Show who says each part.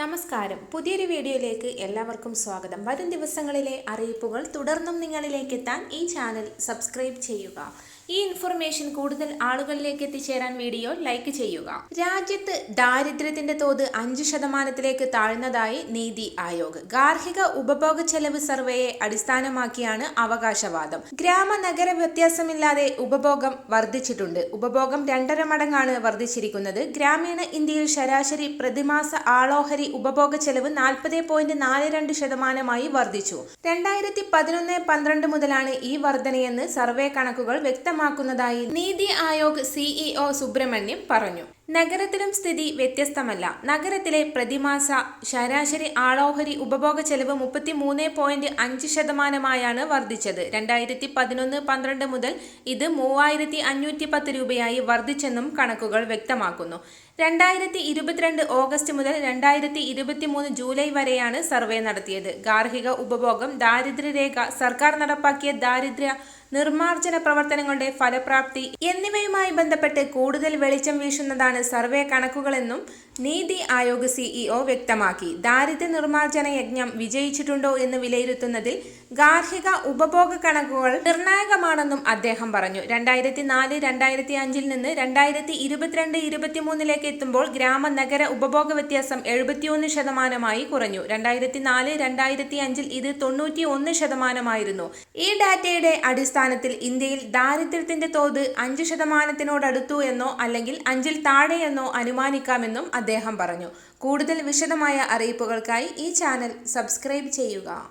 Speaker 1: നമസ്കാരം. പുതിയൊരു വീഡിയോയിലേക്ക് എല്ലാവർക്കും സ്വാഗതം. വരും ദിവസങ്ങളിലെ അറിയിപ്പുകൾ തുടർന്നും നിങ്ങളിലേക്ക് എത്താൻ ഈ ചാനൽ സബ്സ്ക്രൈബ് ചെയ്യുക. ഈ ഇൻഫർമേഷൻ കൂടുതൽ ആളുകളിലേക്ക് എത്തിച്ചേരാൻ വീഡിയോ ലൈക്ക് ചെയ്യുക. രാജ്യത്ത് ദാരിദ്ര്യത്തിന്റെ തോത് അഞ്ച് ശതമാനത്തിലേക്ക് താഴ്ന്നതായി നീതി ആയോഗ്. ഗാർഹിക ഉപഭോഗ ചെലവ് സർവേയെ അടിസ്ഥാനമാക്കിയാണ് അവകാശവാദം. ഗ്രാമ നഗര വ്യത്യാസമില്ലാതെ ഉപഭോഗം വർദ്ധിച്ചിട്ടുണ്ട്. ഉപഭോഗം രണ്ടര മടങ്ങാണ് വർദ്ധിച്ചിരിക്കുന്നത്. ഗ്രാമീണ ഇന്ത്യയിൽ ശരാശരി പ്രതിമാസ ആളോഹരി ഉപഭോഗ ചെലവ് നാൽപ്പത് പോയിന്റ് നാല് രണ്ട് ശതമാനമായി വർദ്ധിച്ചു. രണ്ടായിരത്തി പതിനൊന്ന് പന്ത്രണ്ട് മുതലാണ് ഈ വർധനയെന്ന് സർവേ കണക്കുകൾ വ്യക്തമാക്കുന്നതായി നീതി ആയോഗ് സിഇഒ സുബ്രഹ്മണ്യം പറഞ്ഞു. നഗരത്തിലും സ്ഥിതി വ്യത്യസ്തമല്ല. നഗരത്തിലെ പ്രതിമാസ ശരാശരി ആളോഹരി ഉപഭോഗ ചെലവ് മുപ്പത്തി മൂന്ന് പോയിന്റ് അഞ്ച് ശതമാനമായാണ് വർദ്ധിച്ചത്. രണ്ടായിരത്തി പതിനൊന്ന് പന്ത്രണ്ട് മുതൽ ഇത് മൂവായിരത്തി അഞ്ഞൂറ്റി പത്ത് രൂപയായി വർദ്ധിച്ചെന്നും കണക്കുകൾ വ്യക്തമാക്കുന്നു. രണ്ടായിരത്തി ഇരുപത്തിരണ്ട് ഓഗസ്റ്റ് മുതൽ രണ്ടായിരത്തി ഇരുപത്തി മൂന്ന് ജൂലൈ വരെയാണ് സർവേ നടത്തിയത്. ഗാർഹിക ഉപഭോഗം ദാരിദ്ര്യരേഖ സർക്കാർ നടപ്പാക്കിയ ദാരിദ്ര്യ നിർമ്മാർജന പ്രവർത്തനങ്ങളുടെ ഫലപ്രാപ്തി എന്നിവയുമായി ബന്ധപ്പെട്ട് കൂടുതൽ വെളിച്ചം വീശുന്നതാണ് സർവേ കണക്കുകളെന്നും നീതി ആയോഗ് സിഇഒ വ്യക്തമാക്കി. ദാരിദ്ര്യ നിർമ്മാർജന യജ്ഞം വിജയിച്ചിട്ടുണ്ടോ എന്ന് വിലയിരുത്തുന്നതിൽ ഗാർഹിക ഉപഭോഗ കണക്കുകൾ നിർണായകമാണെന്നും അദ്ദേഹം പറഞ്ഞു. രണ്ടായിരത്തി നാല് രണ്ടായിരത്തി അഞ്ചിൽ നിന്ന് രണ്ടായിരത്തി ഇരുപത്തിരണ്ട് ഇരുപത്തിമൂന്നിലേക്ക് എത്തുമ്പോൾ ഗ്രാമ നഗര ഉപഭോഗ വ്യത്യാസം എഴുപത്തിയൊന്ന് ശതമാനമായി കുറഞ്ഞു. രണ്ടായിരത്തി നാല് രണ്ടായിരത്തി അഞ്ചിൽ ഇത് തൊണ്ണൂറ്റി ഒന്ന് ശതമാനമായിരുന്നു. ഈ ഡാറ്റയുടെ അടിസ്ഥാനത്തിൽ ഇന്ത്യയിൽ ദാരിദ്ര്യത്തിന്റെ തോത് അഞ്ച് ശതമാനത്തിനോടടുത്തു എന്നോ അല്ലെങ്കിൽ അഞ്ചിൽ താഴെയെന്നോ അനുമാനിക്കാമെന്നും അദ്ദേഹം പറഞ്ഞു. കൂടുതൽ വിശദമായ അറിയിപ്പുകൾക്കായി ഈ ചാനൽ സബ്സ്ക്രൈബ് ചെയ്യുക.